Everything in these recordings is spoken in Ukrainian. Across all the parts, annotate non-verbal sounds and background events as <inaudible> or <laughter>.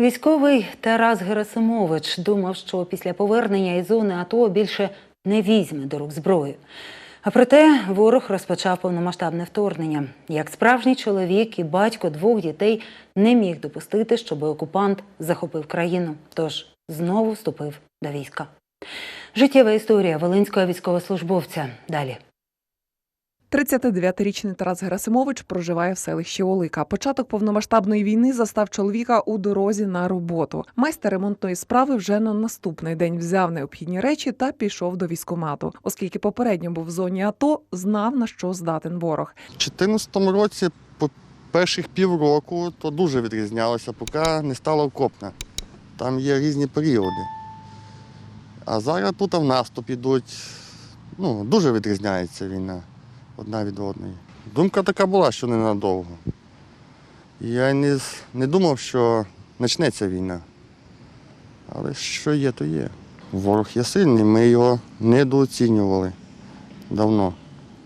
Військовий Тарас Герасимович думав, що після повернення із зони АТО більше не візьме до рук зброю. А проте ворог розпочав повномасштабне вторгнення. Як справжній чоловік і батько двох дітей не міг допустити, щоб окупант захопив країну, тож знову вступив до війська. Життєва історія волинського військовослужбовця. Далі. 39-річний Тарас Герасимович проживає в селищі Олика. Початок повномасштабної війни застав чоловіка у дорозі на роботу. Майстер ремонтної справи вже на наступний день взяв необхідні речі та пішов до військомату. Оскільки попередньо був в зоні АТО, знав на що здатен ворог. У 2014 році по перших півроку то дуже відрізнялося, поки не стало окопне. Там є різні періоди. А зараз тут в наступ ідуть. Ну, дуже відрізняється війна одна від одної. Думка така була, що ненадовго. Я не, не думав, що почнеться війна. Але що є, то є. Ворог є сильний, ми його недооцінювали давно.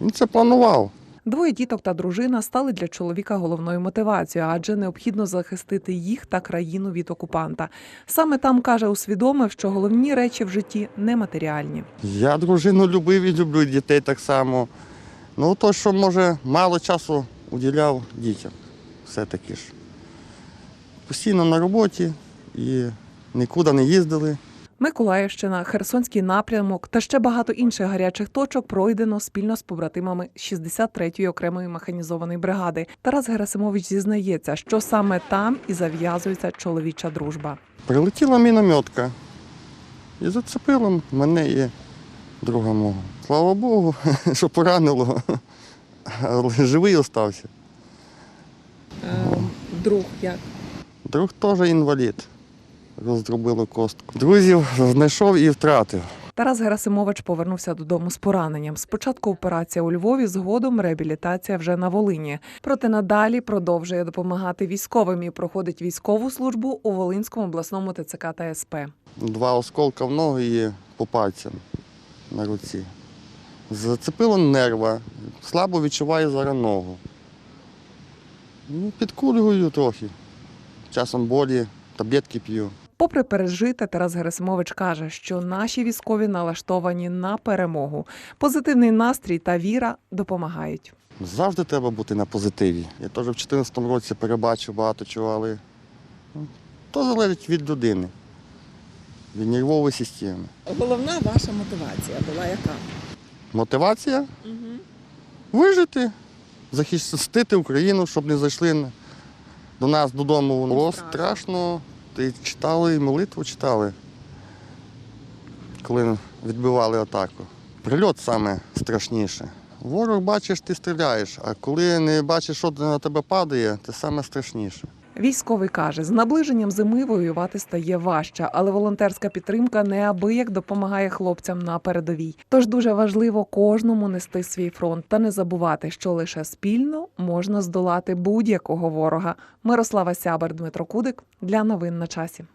Він це планував. Двоє діток та дружина стали для чоловіка головною мотивацією, адже необхідно захистити їх та країну від окупанта. Саме там каже, усвідомив, що головні речі в житті нематеріальні. Я дружину любив і люблю дітей так само. Ну, то, що, може, мало часу уділяв дітям. Все-таки ж. Постійно на роботі і нікуди не їздили. Миколаївщина, Херсонський напрямок та ще багато інших гарячих точок пройдено спільно з побратимами 63-ї окремої механізованої бригади. Тарас Герасимович зізнається, що саме там і зав'язується чоловіча дружба. Прилетіла мінометка і зацепила мене і друга мого. Слава Богу, <laughs> що поранило, але живий остався. Друг як Друг теж інвалід. Роздробило костку. Друзів знайшов і втратив. Тарас Герасимович повернувся додому з пораненням. Спочатку операція у Львові, згодом реабілітація вже на Волині. Проте надалі продовжує допомагати військовим і проходить військову службу у Волинському обласному ТЦК та СП. Два осколка в ноги і по пальцям на руці. Зацепило нерва, слабо відчуваю зараз ногу. Ну, підкурюю трохи. Часом болі, таблетки п'ю. Попри пережите, Тарас Герасимович каже, що наші військові налаштовані на перемогу. Позитивний настрій та віра допомагають. Завжди треба бути на позитиві. Я теж в 2014 році перебачив багато чого, але ну, то залежить від людини, від нервової системи. Головна ваша мотивація була яка? Мотивація вижити, захистити Україну, щоб не зайшли до нас додому. Було страшно. страшно. Ти читали і молитву читали, коли відбивали атаку. Прильот саме страшніше. Ворог бачиш, ти стріляєш, а коли не бачиш, що на тебе падає, це саме страшніше. Військовий каже, з наближенням зими воювати стає важче, але волонтерська підтримка неабияк допомагає хлопцям на передовій. Тож дуже важливо кожному нести свій фронт та не забувати, що лише спільно можна здолати будь-якого ворога. Мирослава Сябер, Дмитро Кудик для новин на часі.